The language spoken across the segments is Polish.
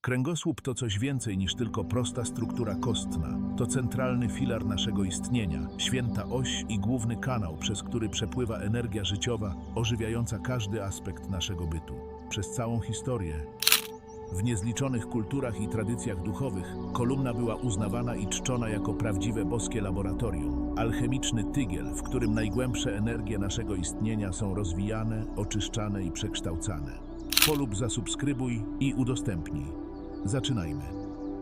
Kręgosłup to coś więcej niż tylko prosta struktura kostna. To centralny filar naszego istnienia, święta oś i główny kanał, przez który przepływa energia życiowa, ożywiająca każdy aspekt naszego bytu. Przez całą historię w niezliczonych kulturach i tradycjach duchowych kolumna była uznawana i czczona jako prawdziwe boskie laboratorium, alchemiczny tygiel, w którym najgłębsze energie naszego istnienia są rozwijane, oczyszczane i przekształcane. Polub zasubskrybuj i udostępnij. Zaczynajmy.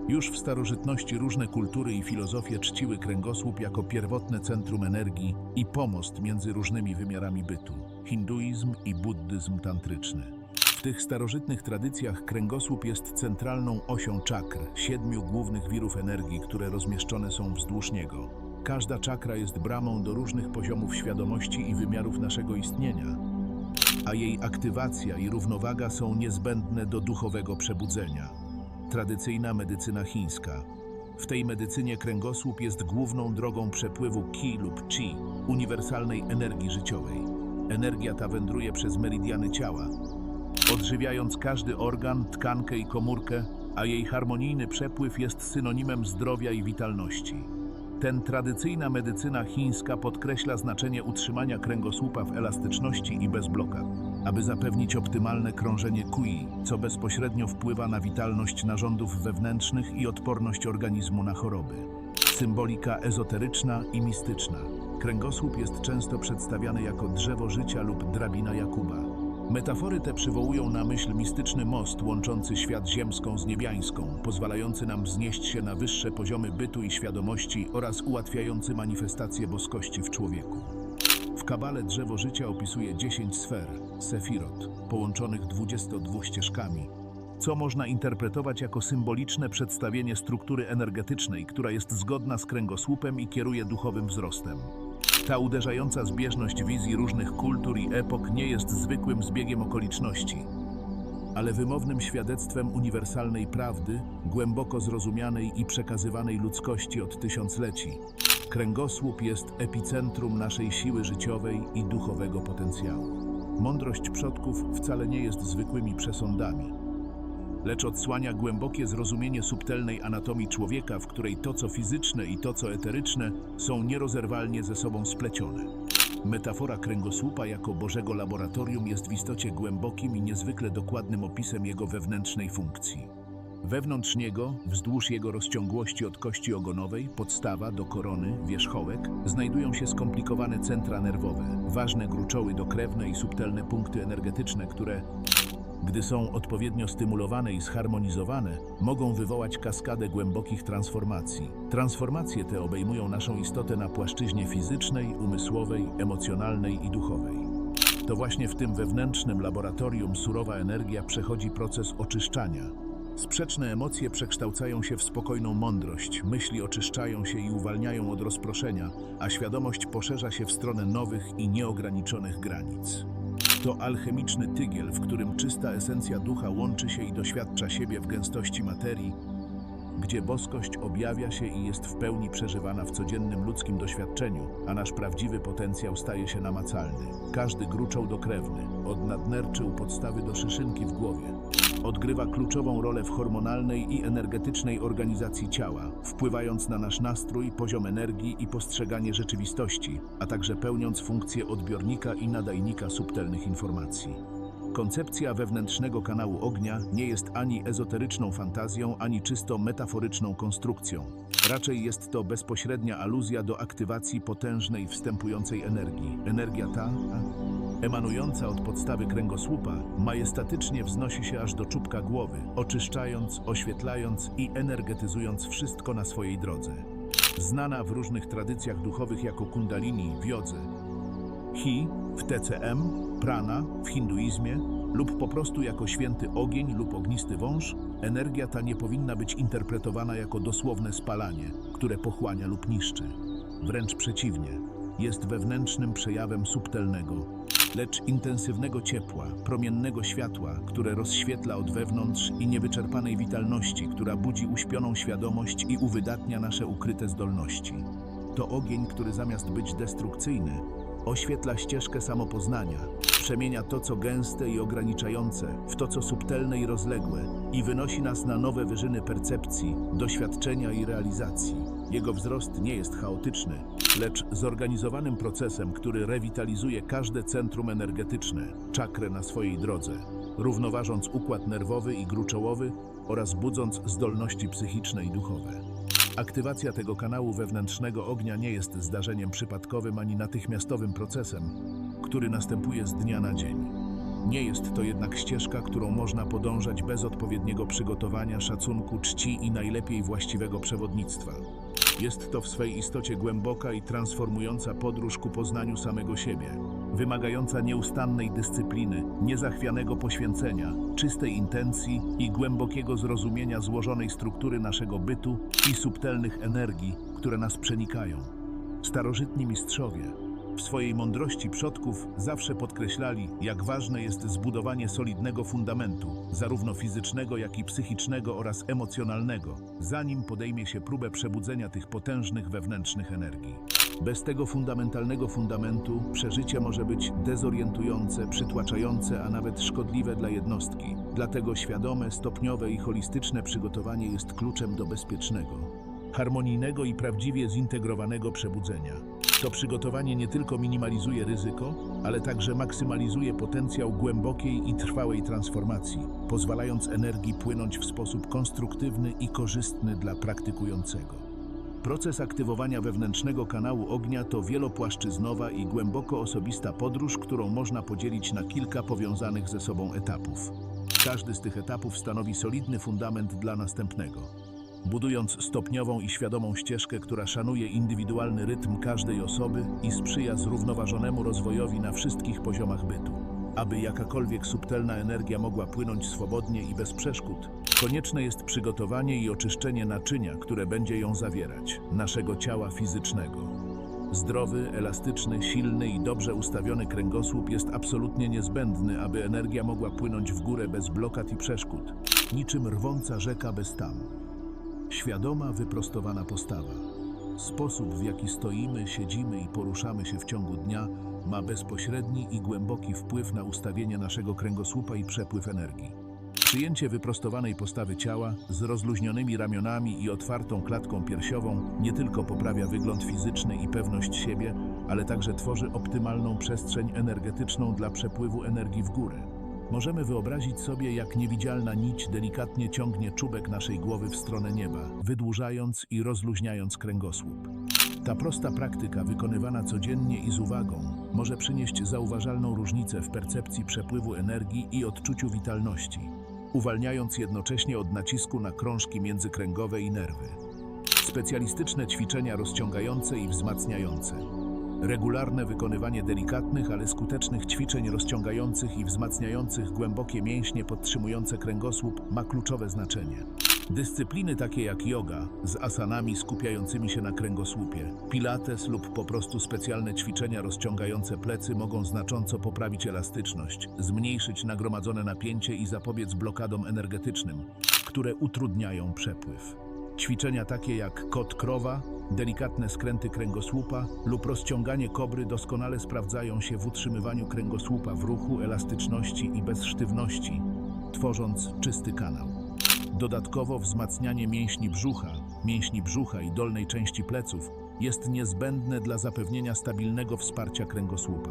Już w starożytności różne kultury i filozofie czciły kręgosłup jako pierwotne centrum energii i pomost między różnymi wymiarami bytu hinduizm i buddyzm tantryczny. W tych starożytnych tradycjach kręgosłup jest centralną osią czakr, siedmiu głównych wirów energii, które rozmieszczone są wzdłuż niego. Każda czakra jest bramą do różnych poziomów świadomości i wymiarów naszego istnienia, a jej aktywacja i równowaga są niezbędne do duchowego przebudzenia. Tradycyjna medycyna chińska. W tej medycynie kręgosłup jest główną drogą przepływu ki lub chi, uniwersalnej energii życiowej. Energia ta wędruje przez meridiany ciała, odżywiając każdy organ, tkankę i komórkę, a jej harmonijny przepływ jest synonimem zdrowia i witalności. Ten tradycyjna medycyna chińska podkreśla znaczenie utrzymania kręgosłupa w elastyczności i bez blokad, aby zapewnić optymalne krążenie kui, co bezpośrednio wpływa na witalność narządów wewnętrznych i odporność organizmu na choroby. Symbolika ezoteryczna i mistyczna. Kręgosłup jest często przedstawiany jako drzewo życia lub drabina Jakuba. Metafory te przywołują na myśl mistyczny most łączący świat ziemską z niebiańską, pozwalający nam wznieść się na wyższe poziomy bytu i świadomości oraz ułatwiający manifestację boskości w człowieku. Kabale drzewo życia opisuje 10 sfer, sefirot, połączonych 22 ścieżkami, co można interpretować jako symboliczne przedstawienie struktury energetycznej, która jest zgodna z kręgosłupem i kieruje duchowym wzrostem. Ta uderzająca zbieżność wizji różnych kultur i epok nie jest zwykłym zbiegiem okoliczności, ale wymownym świadectwem uniwersalnej prawdy, głęboko zrozumianej i przekazywanej ludzkości od tysiącleci. Kręgosłup jest epicentrum naszej siły życiowej i duchowego potencjału. Mądrość przodków wcale nie jest zwykłymi przesądami, lecz odsłania głębokie zrozumienie subtelnej anatomii człowieka, w której to, co fizyczne i to, co eteryczne, są nierozerwalnie ze sobą splecione. Metafora kręgosłupa jako Bożego laboratorium jest w istocie głębokim i niezwykle dokładnym opisem jego wewnętrznej funkcji. Wewnątrz niego, wzdłuż jego rozciągłości od kości ogonowej, podstawa do korony, wierzchołek, znajdują się skomplikowane centra nerwowe, ważne gruczoły dokrewne i subtelne punkty energetyczne, które, gdy są odpowiednio stymulowane i zharmonizowane, mogą wywołać kaskadę głębokich transformacji. Transformacje te obejmują naszą istotę na płaszczyźnie fizycznej, umysłowej, emocjonalnej i duchowej. To właśnie w tym wewnętrznym laboratorium surowa energia przechodzi proces oczyszczania. Sprzeczne emocje przekształcają się w spokojną mądrość, myśli oczyszczają się i uwalniają od rozproszenia, a świadomość poszerza się w stronę nowych i nieograniczonych granic. To alchemiczny tygiel, w którym czysta esencja ducha łączy się i doświadcza siebie w gęstości materii, gdzie boskość objawia się i jest w pełni przeżywana w codziennym ludzkim doświadczeniu, a nasz prawdziwy potencjał staje się namacalny. Każdy gruczoł dokrewny, od nadnerczy u podstawy do szyszynki w głowie, odgrywa kluczową rolę w hormonalnej i energetycznej organizacji ciała, wpływając na nasz nastrój, poziom energii i postrzeganie rzeczywistości, a także pełniąc funkcję odbiornika i nadajnika subtelnych informacji. Koncepcja wewnętrznego kanału ognia nie jest ani ezoteryczną fantazją, ani czysto metaforyczną konstrukcją. Raczej jest to bezpośrednia aluzja do aktywacji potężnej, wstępującej energii. Energia ta, emanująca od podstawy kręgosłupa, majestatycznie wznosi się aż do czubka głowy, oczyszczając, oświetlając i energetyzując wszystko na swojej drodze. Znana w różnych tradycjach duchowych jako kundalini w jodze, Hi w TCM, prana w hinduizmie lub po prostu jako święty ogień lub ognisty wąż, energia ta nie powinna być interpretowana jako dosłowne spalanie, które pochłania lub niszczy. Wręcz przeciwnie, jest wewnętrznym przejawem subtelnego, lecz intensywnego ciepła, promiennego światła, które rozświetla od wewnątrz i niewyczerpanej witalności, która budzi uśpioną świadomość i uwydatnia nasze ukryte zdolności. To ogień, który zamiast być destrukcyjny, Oświetla ścieżkę samopoznania, przemienia to, co gęste i ograniczające, w to, co subtelne i rozległe i wynosi nas na nowe wyżyny percepcji, doświadczenia i realizacji. Jego wzrost nie jest chaotyczny, lecz zorganizowanym procesem, który rewitalizuje każde centrum energetyczne, czakrę na swojej drodze, równoważąc układ nerwowy i gruczołowy oraz budząc zdolności psychiczne i duchowe. Aktywacja tego kanału wewnętrznego ognia nie jest zdarzeniem przypadkowym ani natychmiastowym procesem, który następuje z dnia na dzień. Nie jest to jednak ścieżka, którą można podążać bez odpowiedniego przygotowania, szacunku, czci i najlepiej właściwego przewodnictwa. Jest to w swej istocie głęboka i transformująca podróż ku poznaniu samego siebie, wymagająca nieustannej dyscypliny, niezachwianego poświęcenia, czystej intencji i głębokiego zrozumienia złożonej struktury naszego bytu i subtelnych energii, które nas przenikają. Starożytni mistrzowie w swojej mądrości przodków zawsze podkreślali, jak ważne jest zbudowanie solidnego fundamentu, zarówno fizycznego, jak i psychicznego oraz emocjonalnego, zanim podejmie się próbę przebudzenia tych potężnych wewnętrznych energii. Bez tego fundamentalnego fundamentu przeżycie może być dezorientujące, przytłaczające, a nawet szkodliwe dla jednostki. Dlatego świadome, stopniowe i holistyczne przygotowanie jest kluczem do bezpiecznego, harmonijnego i prawdziwie zintegrowanego przebudzenia. To przygotowanie nie tylko minimalizuje ryzyko, ale także maksymalizuje potencjał głębokiej i trwałej transformacji, pozwalając energii płynąć w sposób konstruktywny i korzystny dla praktykującego. Proces aktywowania wewnętrznego kanału ognia to wielopłaszczyznowa i głęboko osobista podróż, którą można podzielić na kilka powiązanych ze sobą etapów. Każdy z tych etapów stanowi solidny fundament dla następnego budując stopniową i świadomą ścieżkę, która szanuje indywidualny rytm każdej osoby i sprzyja zrównoważonemu rozwojowi na wszystkich poziomach bytu. Aby jakakolwiek subtelna energia mogła płynąć swobodnie i bez przeszkód, konieczne jest przygotowanie i oczyszczenie naczynia, które będzie ją zawierać, naszego ciała fizycznego. Zdrowy, elastyczny, silny i dobrze ustawiony kręgosłup jest absolutnie niezbędny, aby energia mogła płynąć w górę bez blokad i przeszkód, niczym rwąca rzeka bez tam. Świadoma, wyprostowana postawa. Sposób, w jaki stoimy, siedzimy i poruszamy się w ciągu dnia, ma bezpośredni i głęboki wpływ na ustawienie naszego kręgosłupa i przepływ energii. Przyjęcie wyprostowanej postawy ciała z rozluźnionymi ramionami i otwartą klatką piersiową nie tylko poprawia wygląd fizyczny i pewność siebie, ale także tworzy optymalną przestrzeń energetyczną dla przepływu energii w górę. Możemy wyobrazić sobie, jak niewidzialna nić delikatnie ciągnie czubek naszej głowy w stronę nieba, wydłużając i rozluźniając kręgosłup. Ta prosta praktyka, wykonywana codziennie i z uwagą, może przynieść zauważalną różnicę w percepcji przepływu energii i odczuciu witalności, uwalniając jednocześnie od nacisku na krążki międzykręgowe i nerwy. Specjalistyczne ćwiczenia rozciągające i wzmacniające. Regularne wykonywanie delikatnych, ale skutecznych ćwiczeń rozciągających i wzmacniających głębokie mięśnie podtrzymujące kręgosłup ma kluczowe znaczenie. Dyscypliny takie jak yoga, z asanami skupiającymi się na kręgosłupie, pilates lub po prostu specjalne ćwiczenia rozciągające plecy mogą znacząco poprawić elastyczność, zmniejszyć nagromadzone napięcie i zapobiec blokadom energetycznym, które utrudniają przepływ. Ćwiczenia takie jak kot krowa, delikatne skręty kręgosłupa lub rozciąganie kobry doskonale sprawdzają się w utrzymywaniu kręgosłupa w ruchu, elastyczności i bezsztywności, tworząc czysty kanał. Dodatkowo wzmacnianie mięśni brzucha, mięśni brzucha i dolnej części pleców jest niezbędne dla zapewnienia stabilnego wsparcia kręgosłupa.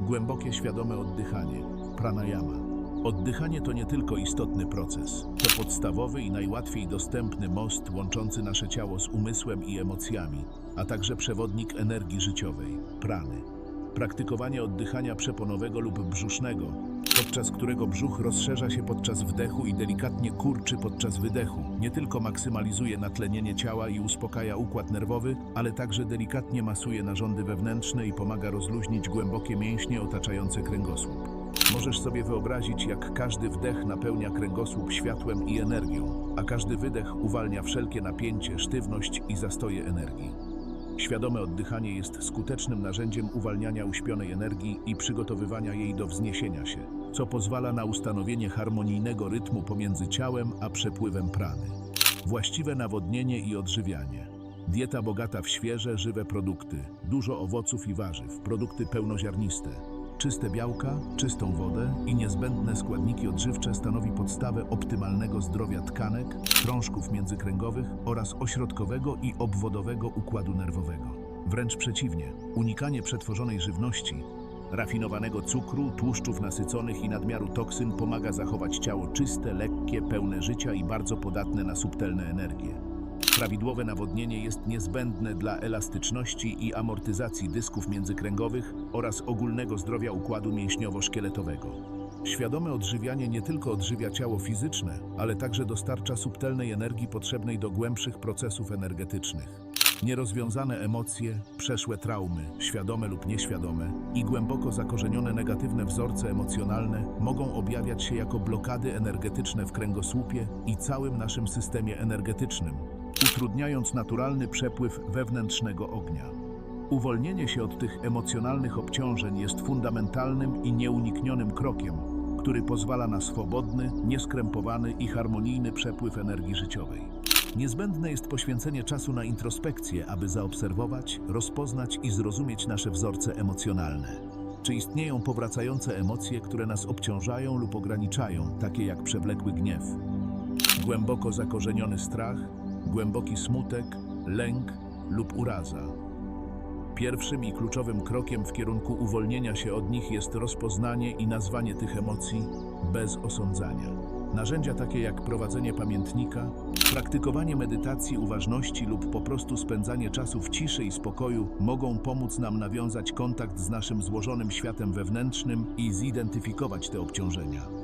Głębokie, świadome oddychanie, pranayama Oddychanie to nie tylko istotny proces, to podstawowy i najłatwiej dostępny most łączący nasze ciało z umysłem i emocjami, a także przewodnik energii życiowej, prany. Praktykowanie oddychania przeponowego lub brzusznego, podczas którego brzuch rozszerza się podczas wdechu i delikatnie kurczy podczas wydechu, nie tylko maksymalizuje natlenienie ciała i uspokaja układ nerwowy, ale także delikatnie masuje narządy wewnętrzne i pomaga rozluźnić głębokie mięśnie otaczające kręgosłup. Możesz sobie wyobrazić, jak każdy wdech napełnia kręgosłup światłem i energią, a każdy wydech uwalnia wszelkie napięcie, sztywność i zastoje energii. Świadome oddychanie jest skutecznym narzędziem uwalniania uśpionej energii i przygotowywania jej do wzniesienia się, co pozwala na ustanowienie harmonijnego rytmu pomiędzy ciałem a przepływem prany. Właściwe nawodnienie i odżywianie. Dieta bogata w świeże, żywe produkty, dużo owoców i warzyw, produkty pełnoziarniste. Czyste białka, czystą wodę i niezbędne składniki odżywcze stanowi podstawę optymalnego zdrowia tkanek, krążków międzykręgowych oraz ośrodkowego i obwodowego układu nerwowego. Wręcz przeciwnie, unikanie przetworzonej żywności, rafinowanego cukru, tłuszczów nasyconych i nadmiaru toksyn pomaga zachować ciało czyste, lekkie, pełne życia i bardzo podatne na subtelne energie. Prawidłowe nawodnienie jest niezbędne dla elastyczności i amortyzacji dysków międzykręgowych oraz ogólnego zdrowia układu mięśniowo-szkieletowego. Świadome odżywianie nie tylko odżywia ciało fizyczne, ale także dostarcza subtelnej energii potrzebnej do głębszych procesów energetycznych. Nierozwiązane emocje, przeszłe traumy, świadome lub nieświadome i głęboko zakorzenione negatywne wzorce emocjonalne mogą objawiać się jako blokady energetyczne w kręgosłupie i całym naszym systemie energetycznym, utrudniając naturalny przepływ wewnętrznego ognia. Uwolnienie się od tych emocjonalnych obciążeń jest fundamentalnym i nieuniknionym krokiem, który pozwala na swobodny, nieskrępowany i harmonijny przepływ energii życiowej. Niezbędne jest poświęcenie czasu na introspekcję, aby zaobserwować, rozpoznać i zrozumieć nasze wzorce emocjonalne. Czy istnieją powracające emocje, które nas obciążają lub ograniczają, takie jak przewlekły gniew, głęboko zakorzeniony strach, głęboki smutek, lęk lub uraza? Pierwszym i kluczowym krokiem w kierunku uwolnienia się od nich jest rozpoznanie i nazwanie tych emocji bez osądzania. Narzędzia takie jak prowadzenie pamiętnika, praktykowanie medytacji uważności lub po prostu spędzanie czasu w ciszy i spokoju mogą pomóc nam nawiązać kontakt z naszym złożonym światem wewnętrznym i zidentyfikować te obciążenia.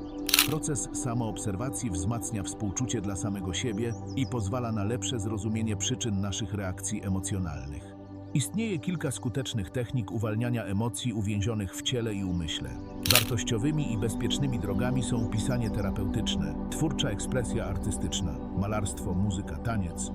Proces samoobserwacji wzmacnia współczucie dla samego siebie i pozwala na lepsze zrozumienie przyczyn naszych reakcji emocjonalnych. Istnieje kilka skutecznych technik uwalniania emocji uwięzionych w ciele i umyśle. Wartościowymi i bezpiecznymi drogami są pisanie terapeutyczne, twórcza ekspresja artystyczna, malarstwo, muzyka, taniec,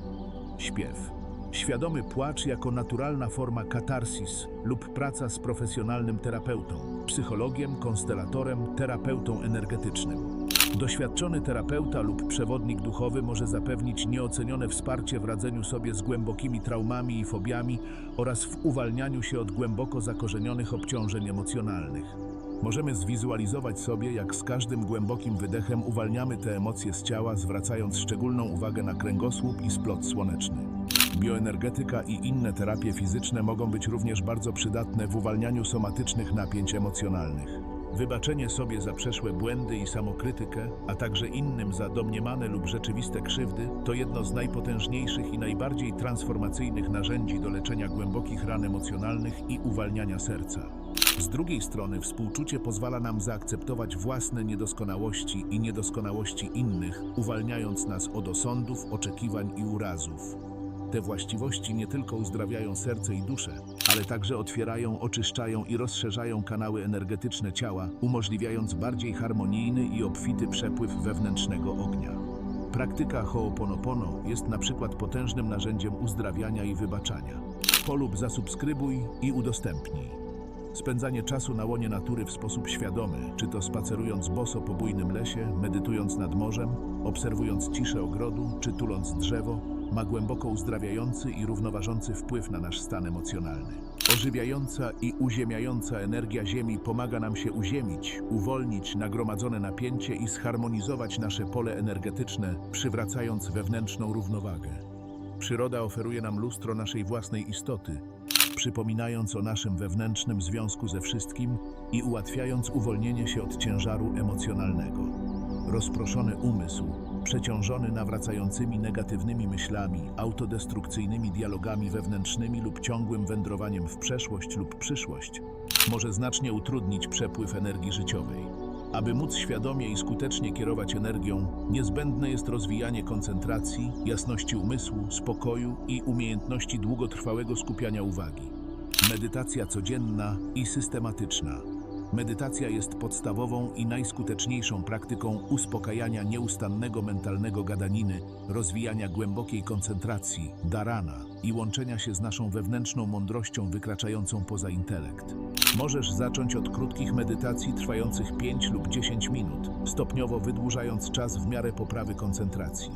śpiew. Świadomy płacz jako naturalna forma katarsis lub praca z profesjonalnym terapeutą, psychologiem, konstelatorem, terapeutą energetycznym. Doświadczony terapeuta lub przewodnik duchowy może zapewnić nieocenione wsparcie w radzeniu sobie z głębokimi traumami i fobiami oraz w uwalnianiu się od głęboko zakorzenionych obciążeń emocjonalnych. Możemy zwizualizować sobie, jak z każdym głębokim wydechem uwalniamy te emocje z ciała, zwracając szczególną uwagę na kręgosłup i splot słoneczny. Bioenergetyka i inne terapie fizyczne mogą być również bardzo przydatne w uwalnianiu somatycznych napięć emocjonalnych. Wybaczenie sobie za przeszłe błędy i samokrytykę, a także innym za domniemane lub rzeczywiste krzywdy, to jedno z najpotężniejszych i najbardziej transformacyjnych narzędzi do leczenia głębokich ran emocjonalnych i uwalniania serca. Z drugiej strony, współczucie pozwala nam zaakceptować własne niedoskonałości i niedoskonałości innych, uwalniając nas od osądów, oczekiwań i urazów. Te właściwości nie tylko uzdrawiają serce i duszę, ale także otwierają, oczyszczają i rozszerzają kanały energetyczne ciała, umożliwiając bardziej harmonijny i obfity przepływ wewnętrznego ognia. Praktyka Ho'oponopono jest na przykład potężnym narzędziem uzdrawiania i wybaczania. Polub zasubskrybuj i udostępnij. Spędzanie czasu na łonie natury w sposób świadomy, czy to spacerując boso po bujnym lesie, medytując nad morzem, obserwując ciszę ogrodu, czy tuląc drzewo, ma głęboko uzdrawiający i równoważący wpływ na nasz stan emocjonalny. Ożywiająca i uziemiająca energia Ziemi pomaga nam się uziemić, uwolnić nagromadzone napięcie i zharmonizować nasze pole energetyczne, przywracając wewnętrzną równowagę. Przyroda oferuje nam lustro naszej własnej istoty, przypominając o naszym wewnętrznym związku ze wszystkim i ułatwiając uwolnienie się od ciężaru emocjonalnego. Rozproszony umysł, przeciążony nawracającymi negatywnymi myślami, autodestrukcyjnymi dialogami wewnętrznymi lub ciągłym wędrowaniem w przeszłość lub przyszłość, może znacznie utrudnić przepływ energii życiowej. Aby móc świadomie i skutecznie kierować energią, niezbędne jest rozwijanie koncentracji, jasności umysłu, spokoju i umiejętności długotrwałego skupiania uwagi. Medytacja codzienna i systematyczna. Medytacja jest podstawową i najskuteczniejszą praktyką uspokajania nieustannego mentalnego gadaniny, rozwijania głębokiej koncentracji, darana i łączenia się z naszą wewnętrzną mądrością wykraczającą poza intelekt. Możesz zacząć od krótkich medytacji trwających 5 lub 10 minut, stopniowo wydłużając czas w miarę poprawy koncentracji.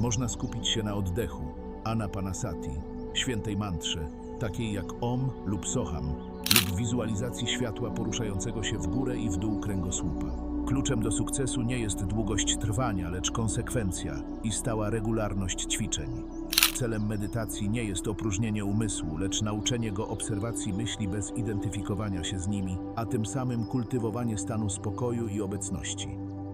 Można skupić się na oddechu, anapanasati, świętej mantrze, takiej jak Om lub Soham, lub wizualizacji światła poruszającego się w górę i w dół kręgosłupa. Kluczem do sukcesu nie jest długość trwania, lecz konsekwencja i stała regularność ćwiczeń. Celem medytacji nie jest opróżnienie umysłu, lecz nauczenie go obserwacji myśli bez identyfikowania się z nimi, a tym samym kultywowanie stanu spokoju i obecności.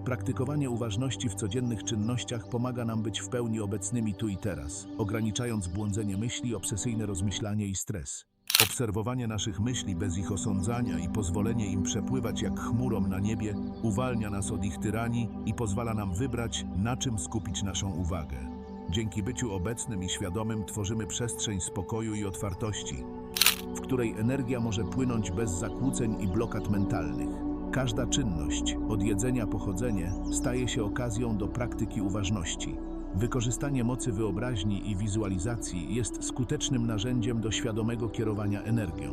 Praktykowanie uważności w codziennych czynnościach pomaga nam być w pełni obecnymi tu i teraz, ograniczając błądzenie myśli, obsesyjne rozmyślanie i stres. Obserwowanie naszych myśli bez ich osądzania i pozwolenie im przepływać jak chmurą na niebie uwalnia nas od ich tyranii i pozwala nam wybrać, na czym skupić naszą uwagę. Dzięki byciu obecnym i świadomym tworzymy przestrzeń spokoju i otwartości, w której energia może płynąć bez zakłóceń i blokad mentalnych. Każda czynność, od jedzenia po chodzenie, staje się okazją do praktyki uważności. Wykorzystanie mocy wyobraźni i wizualizacji jest skutecznym narzędziem do świadomego kierowania energią.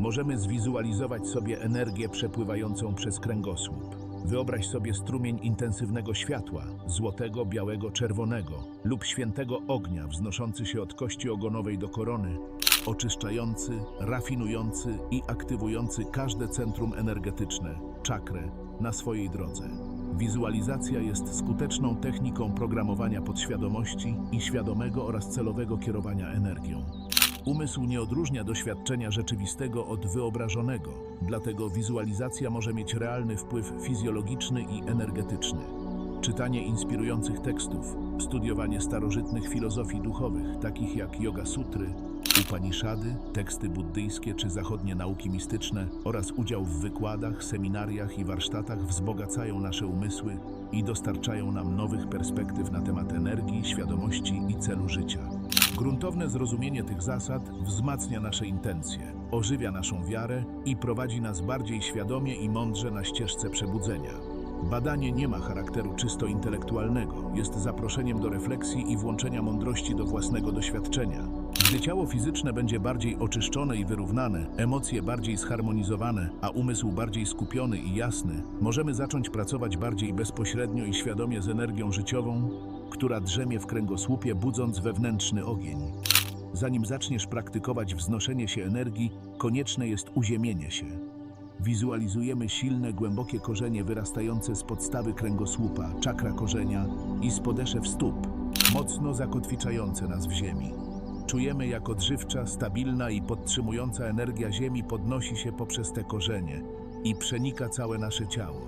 Możemy zwizualizować sobie energię przepływającą przez kręgosłup. Wyobraź sobie strumień intensywnego światła, złotego, białego, czerwonego lub świętego ognia wznoszący się od kości ogonowej do korony, oczyszczający, rafinujący i aktywujący każde centrum energetyczne, czakrę, na swojej drodze. Wizualizacja jest skuteczną techniką programowania podświadomości i świadomego oraz celowego kierowania energią. Umysł nie odróżnia doświadczenia rzeczywistego od wyobrażonego, dlatego wizualizacja może mieć realny wpływ fizjologiczny i energetyczny. Czytanie inspirujących tekstów, studiowanie starożytnych filozofii duchowych, takich jak Yoga Sutry, Upanishady, teksty buddyjskie czy zachodnie nauki mistyczne oraz udział w wykładach, seminariach i warsztatach wzbogacają nasze umysły i dostarczają nam nowych perspektyw na temat energii, świadomości i celu życia. Gruntowne zrozumienie tych zasad wzmacnia nasze intencje, ożywia naszą wiarę i prowadzi nas bardziej świadomie i mądrze na ścieżce przebudzenia. Badanie nie ma charakteru czysto intelektualnego, jest zaproszeniem do refleksji i włączenia mądrości do własnego doświadczenia. Gdy ciało fizyczne będzie bardziej oczyszczone i wyrównane, emocje bardziej zharmonizowane, a umysł bardziej skupiony i jasny, możemy zacząć pracować bardziej bezpośrednio i świadomie z energią życiową, która drzemie w kręgosłupie, budząc wewnętrzny ogień. Zanim zaczniesz praktykować wznoszenie się energii, konieczne jest uziemienie się. Wizualizujemy silne, głębokie korzenie wyrastające z podstawy kręgosłupa, czakra korzenia i z podeszew stóp, mocno zakotwiczające nas w ziemi. Czujemy, jak odżywcza, stabilna i podtrzymująca energia ziemi podnosi się poprzez te korzenie i przenika całe nasze ciało.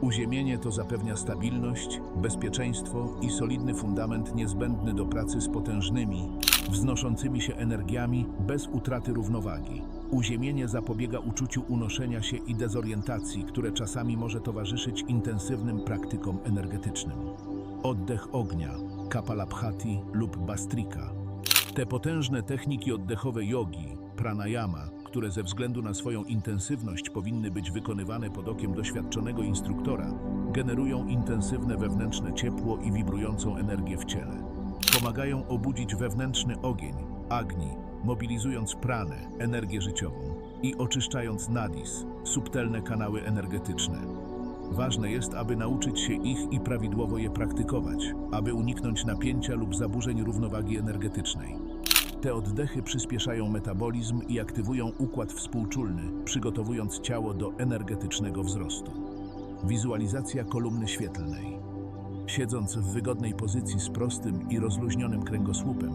Uziemienie to zapewnia stabilność, bezpieczeństwo i solidny fundament niezbędny do pracy z potężnymi, wznoszącymi się energiami bez utraty równowagi. Uziemienie zapobiega uczuciu unoszenia się i dezorientacji, które czasami może towarzyszyć intensywnym praktykom energetycznym. Oddech ognia, kapalabhati lub bastrika. Te potężne techniki oddechowe jogi, pranayama, które ze względu na swoją intensywność powinny być wykonywane pod okiem doświadczonego instruktora, generują intensywne wewnętrzne ciepło i wibrującą energię w ciele. Pomagają obudzić wewnętrzny ogień, agni, mobilizując pranę, energię życiową i oczyszczając nadis, subtelne kanały energetyczne. Ważne jest, aby nauczyć się ich i prawidłowo je praktykować, aby uniknąć napięcia lub zaburzeń równowagi energetycznej. Te oddechy przyspieszają metabolizm i aktywują układ współczulny, przygotowując ciało do energetycznego wzrostu. Wizualizacja kolumny świetlnej. Siedząc w wygodnej pozycji z prostym i rozluźnionym kręgosłupem,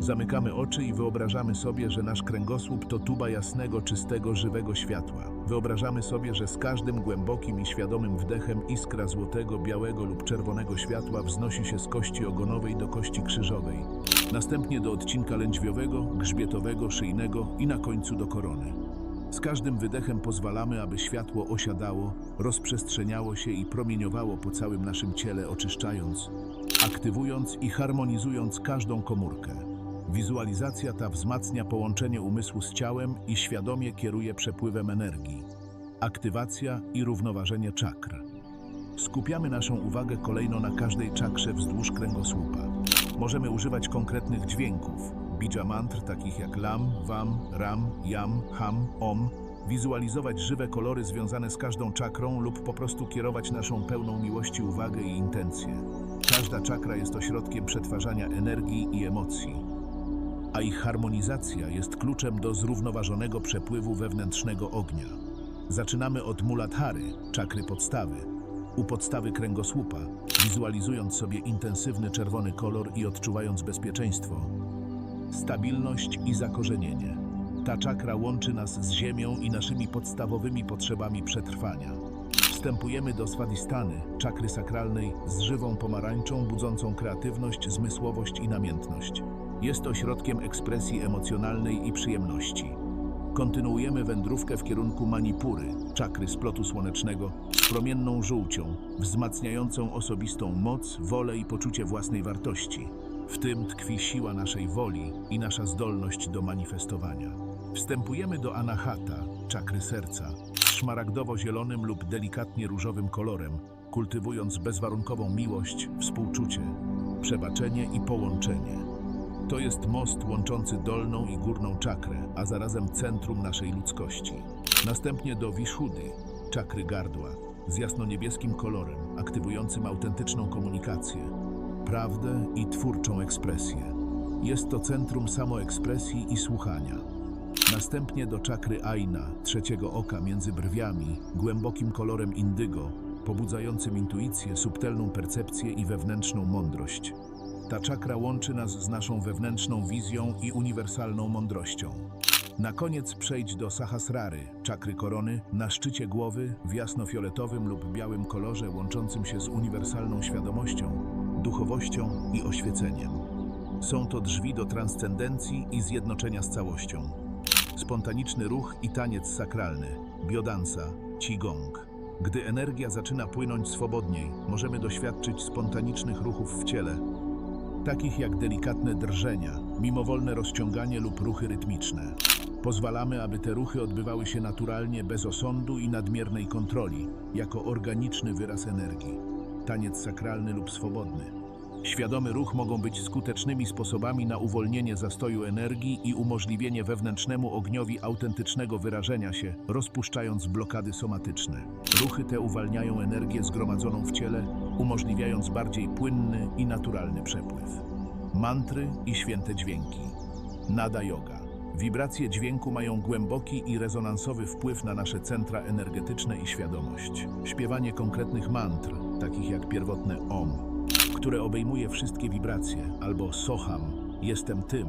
zamykamy oczy i wyobrażamy sobie, że nasz kręgosłup to tuba jasnego, czystego, żywego światła. Wyobrażamy sobie, że z każdym głębokim i świadomym wdechem iskra złotego, białego lub czerwonego światła wznosi się z kości ogonowej do kości krzyżowej, następnie do odcinka lędźwiowego, grzbietowego, szyjnego i na końcu do korony. Z każdym wydechem pozwalamy, aby światło osiadało, rozprzestrzeniało się i promieniowało po całym naszym ciele, oczyszczając, aktywując i harmonizując każdą komórkę. Wizualizacja ta wzmacnia połączenie umysłu z ciałem i świadomie kieruje przepływem energii. Aktywacja i równoważenie czakr. Skupiamy naszą uwagę kolejno na każdej czakrze wzdłuż kręgosłupa. Możemy używać konkretnych dźwięków, bija mantr takich jak lam, wam, ram, yam, ham, om, wizualizować żywe kolory związane z każdą czakrą lub po prostu kierować naszą pełną miłości uwagę i intencje. Każda czakra jest ośrodkiem przetwarzania energii i emocji. A ich harmonizacja jest kluczem do zrównoważonego przepływu wewnętrznego ognia. Zaczynamy od Muladhary, czakry podstawy, u podstawy kręgosłupa, wizualizując sobie intensywny czerwony kolor i odczuwając bezpieczeństwo, stabilność i zakorzenienie. Ta czakra łączy nas z ziemią i naszymi podstawowymi potrzebami przetrwania. Wstępujemy do swadistany, czakry sakralnej, z żywą pomarańczą budzącą kreatywność, zmysłowość i namiętność. Jest ośrodkiem ekspresji emocjonalnej i przyjemności. Kontynuujemy wędrówkę w kierunku Manipury, czakry splotu słonecznego, z promienną żółcią, wzmacniającą osobistą moc, wolę i poczucie własnej wartości. W tym tkwi siła naszej woli i nasza zdolność do manifestowania. Wstępujemy do Anahata, czakry serca, szmaragdowo-zielonym lub delikatnie różowym kolorem, kultywując bezwarunkową miłość, współczucie, przebaczenie i połączenie. To jest most łączący dolną i górną czakrę, a zarazem centrum naszej ludzkości. Następnie do Vishuddhi, czakry gardła, z jasno-niebieskim kolorem, aktywującym autentyczną komunikację, prawdę i twórczą ekspresję. Jest to centrum samoekspresji i słuchania. Następnie do czakry Aina, trzeciego oka między brwiami, głębokim kolorem indygo, pobudzającym intuicję, subtelną percepcję i wewnętrzną mądrość. Ta czakra łączy nas z naszą wewnętrzną wizją i uniwersalną mądrością. Na koniec przejdź do Sahasrary, czakry korony, na szczycie głowy w jasnofioletowym lub białym kolorze łączącym się z uniwersalną świadomością, duchowością i oświeceniem. Są to drzwi do transcendencji i zjednoczenia z całością. Spontaniczny ruch i taniec sakralny, biodansa, qigong. Gdy energia zaczyna płynąć swobodniej, możemy doświadczyć spontanicznych ruchów w ciele, takich jak delikatne drżenia, mimowolne rozciąganie lub ruchy rytmiczne. Pozwalamy, aby te ruchy odbywały się naturalnie, bez osądu i nadmiernej kontroli, jako organiczny wyraz energii. Taniec sakralny lub swobodny. Świadomy ruch mogą być skutecznymi sposobami na uwolnienie zastoju energii i umożliwienie wewnętrznemu ogniowi autentycznego wyrażenia się, rozpuszczając blokady somatyczne. Ruchy te uwalniają energię zgromadzoną w ciele, umożliwiając bardziej płynny i naturalny przepływ. Mantry i święte dźwięki. Nada yoga. Wibracje dźwięku mają głęboki i rezonansowy wpływ na nasze centra energetyczne i świadomość. Śpiewanie konkretnych mantr, takich jak pierwotne OM, które obejmuje wszystkie wibracje, albo Soham, jestem tym,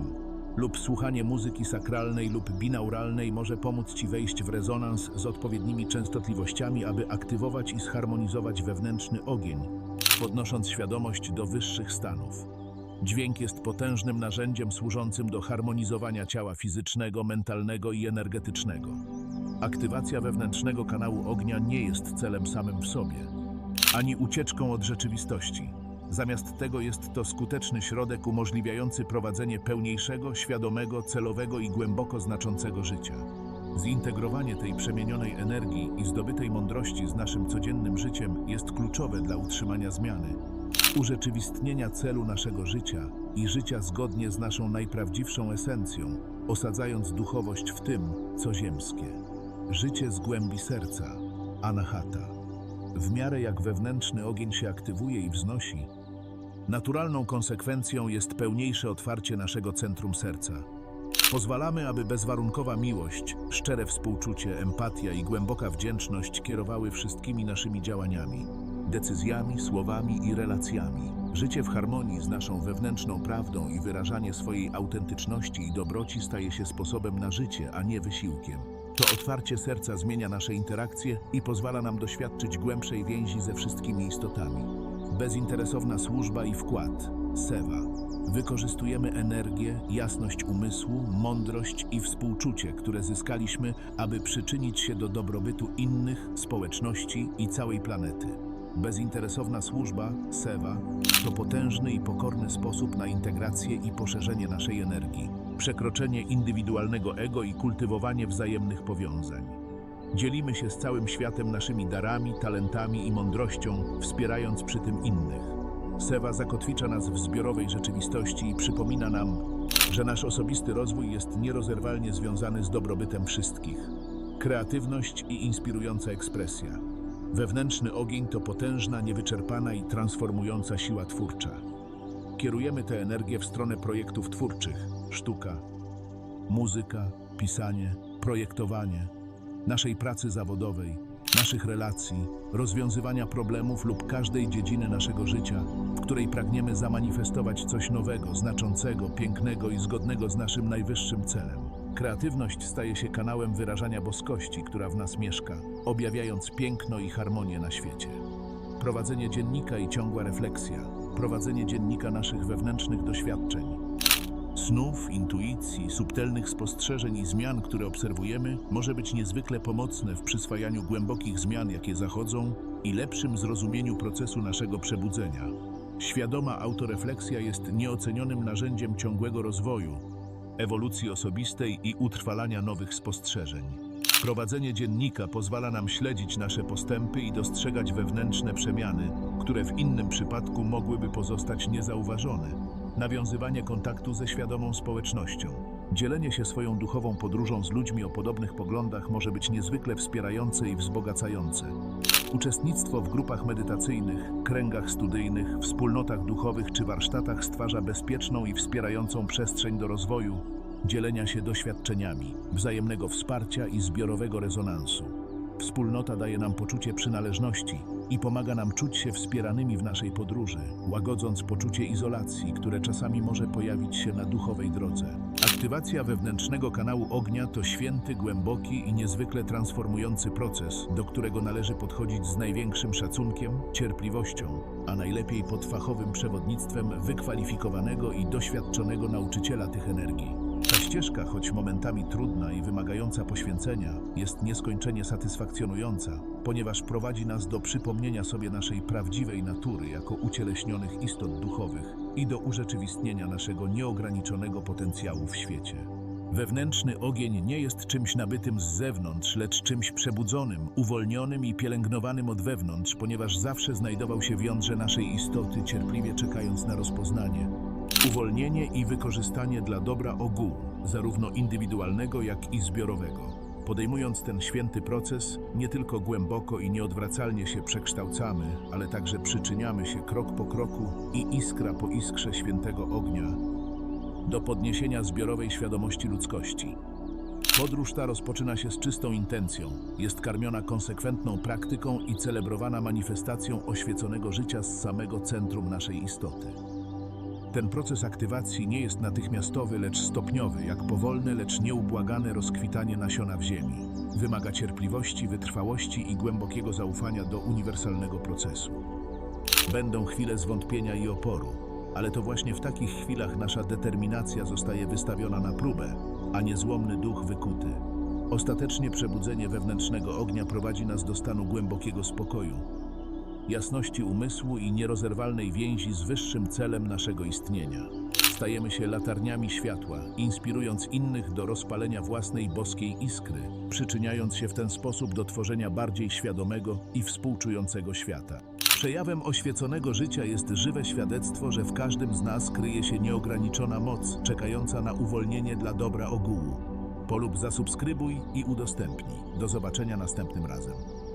lub słuchanie muzyki sakralnej lub binauralnej może pomóc Ci wejść w rezonans z odpowiednimi częstotliwościami, aby aktywować i zharmonizować wewnętrzny ogień, podnosząc świadomość do wyższych stanów. Dźwięk jest potężnym narzędziem służącym do harmonizowania ciała fizycznego, mentalnego i energetycznego. Aktywacja wewnętrznego kanału ognia nie jest celem samym w sobie, ani ucieczką od rzeczywistości. Zamiast tego jest to skuteczny środek umożliwiający prowadzenie pełniejszego, świadomego, celowego i głęboko znaczącego życia. Zintegrowanie tej przemienionej energii i zdobytej mądrości z naszym codziennym życiem jest kluczowe dla utrzymania zmiany, urzeczywistnienia celu naszego życia i życia zgodnie z naszą najprawdziwszą esencją, osadzając duchowość w tym, co ziemskie. Życie z głębi serca, anahata. W miarę jak wewnętrzny ogień się aktywuje i wznosi, naturalną konsekwencją jest pełniejsze otwarcie naszego centrum serca. Pozwalamy, aby bezwarunkowa miłość, szczere współczucie, empatia i głęboka wdzięczność kierowały wszystkimi naszymi działaniami, decyzjami, słowami i relacjami. Życie w harmonii z naszą wewnętrzną prawdą i wyrażanie swojej autentyczności i dobroci staje się sposobem na życie, a nie wysiłkiem. To otwarcie serca zmienia nasze interakcje i pozwala nam doświadczyć głębszej więzi ze wszystkimi istotami. Bezinteresowna służba i wkład. Sewa. Wykorzystujemy energię, jasność umysłu, mądrość i współczucie, które zyskaliśmy, aby przyczynić się do dobrobytu innych, społeczności i całej planety. Bezinteresowna służba, Sewa, to potężny i pokorny sposób na integrację i poszerzenie naszej energii, przekroczenie indywidualnego ego i kultywowanie wzajemnych powiązań. Dzielimy się z całym światem naszymi darami, talentami i mądrością, wspierając przy tym innych. Sewa zakotwicza nas w zbiorowej rzeczywistości i przypomina nam, że nasz osobisty rozwój jest nierozerwalnie związany z dobrobytem wszystkich. Kreatywność i inspirująca ekspresja. Wewnętrzny ogień to potężna, niewyczerpana i transformująca siła twórcza. Kierujemy tę energię w stronę projektów twórczych, sztuka, muzyka, pisanie, projektowanie, naszej pracy zawodowej, naszych relacji, rozwiązywania problemów lub każdej dziedziny naszego życia, w której pragniemy zamanifestować coś nowego, znaczącego, pięknego i zgodnego z naszym najwyższym celem. Kreatywność staje się kanałem wyrażania boskości, która w nas mieszka, objawiając piękno i harmonię na świecie. Prowadzenie dziennika i ciągła refleksja, prowadzenie dziennika naszych wewnętrznych doświadczeń, snów, intuicji, subtelnych spostrzeżeń i zmian, które obserwujemy, może być niezwykle pomocne w przyswajaniu głębokich zmian, jakie zachodzą i lepszym zrozumieniu procesu naszego przebudzenia. Świadoma autorefleksja jest nieocenionym narzędziem ciągłego rozwoju, ewolucji osobistej i utrwalania nowych spostrzeżeń. Prowadzenie dziennika pozwala nam śledzić nasze postępy i dostrzegać wewnętrzne przemiany, które w innym przypadku mogłyby pozostać niezauważone. Nawiązywanie kontaktu ze świadomą społecznością. Dzielenie się swoją duchową podróżą z ludźmi o podobnych poglądach może być niezwykle wspierające i wzbogacające. Uczestnictwo w grupach medytacyjnych, kręgach studyjnych, wspólnotach duchowych czy warsztatach stwarza bezpieczną i wspierającą przestrzeń do rozwoju, dzielenia się doświadczeniami, wzajemnego wsparcia i zbiorowego rezonansu. Wspólnota daje nam poczucie przynależności i pomaga nam czuć się wspieranymi w naszej podróży, łagodząc poczucie izolacji, które czasami może pojawić się na duchowej drodze. Aktywacja wewnętrznego kanału ognia to święty, głęboki i niezwykle transformujący proces, do którego należy podchodzić z największym szacunkiem, cierpliwością, a najlepiej pod fachowym przewodnictwem wykwalifikowanego i doświadczonego nauczyciela tych energii. Ścieżka, choć momentami trudna i wymagająca poświęcenia, jest nieskończenie satysfakcjonująca, ponieważ prowadzi nas do przypomnienia sobie naszej prawdziwej natury jako ucieleśnionych istot duchowych i do urzeczywistnienia naszego nieograniczonego potencjału w świecie. Wewnętrzny ogień nie jest czymś nabytym z zewnątrz, lecz czymś przebudzonym, uwolnionym i pielęgnowanym od wewnątrz, ponieważ zawsze znajdował się w jądrze naszej istoty, cierpliwie czekając na rozpoznanie. Uwolnienie i wykorzystanie dla dobra ogółu, zarówno indywidualnego, jak i zbiorowego. Podejmując ten święty proces, nie tylko głęboko i nieodwracalnie się przekształcamy, ale także przyczyniamy się krok po kroku i iskra po iskrze świętego ognia do podniesienia zbiorowej świadomości ludzkości. Podróż ta rozpoczyna się z czystą intencją, jest karmiona konsekwentną praktyką i celebrowana manifestacją oświeconego życia z samego centrum naszej istoty. Ten proces aktywacji nie jest natychmiastowy, lecz stopniowy, jak powolne, lecz nieubłagane rozkwitanie nasiona w ziemi. Wymaga cierpliwości, wytrwałości i głębokiego zaufania do uniwersalnego procesu. Będą chwile zwątpienia i oporu, ale to właśnie w takich chwilach nasza determinacja zostaje wystawiona na próbę, a niezłomny duch wykuty. Ostatecznie przebudzenie wewnętrznego ognia prowadzi nas do stanu głębokiego spokoju, jasności umysłu i nierozerwalnej więzi z wyższym celem naszego istnienia. Stajemy się latarniami światła, inspirując innych do rozpalenia własnej boskiej iskry, przyczyniając się w ten sposób do tworzenia bardziej świadomego i współczującego świata. Przejawem oświeconego życia jest żywe świadectwo, że w każdym z nas kryje się nieograniczona moc, czekająca na uwolnienie dla dobra ogółu. Polub zasubskrybuj i udostępnij. Do zobaczenia następnym razem.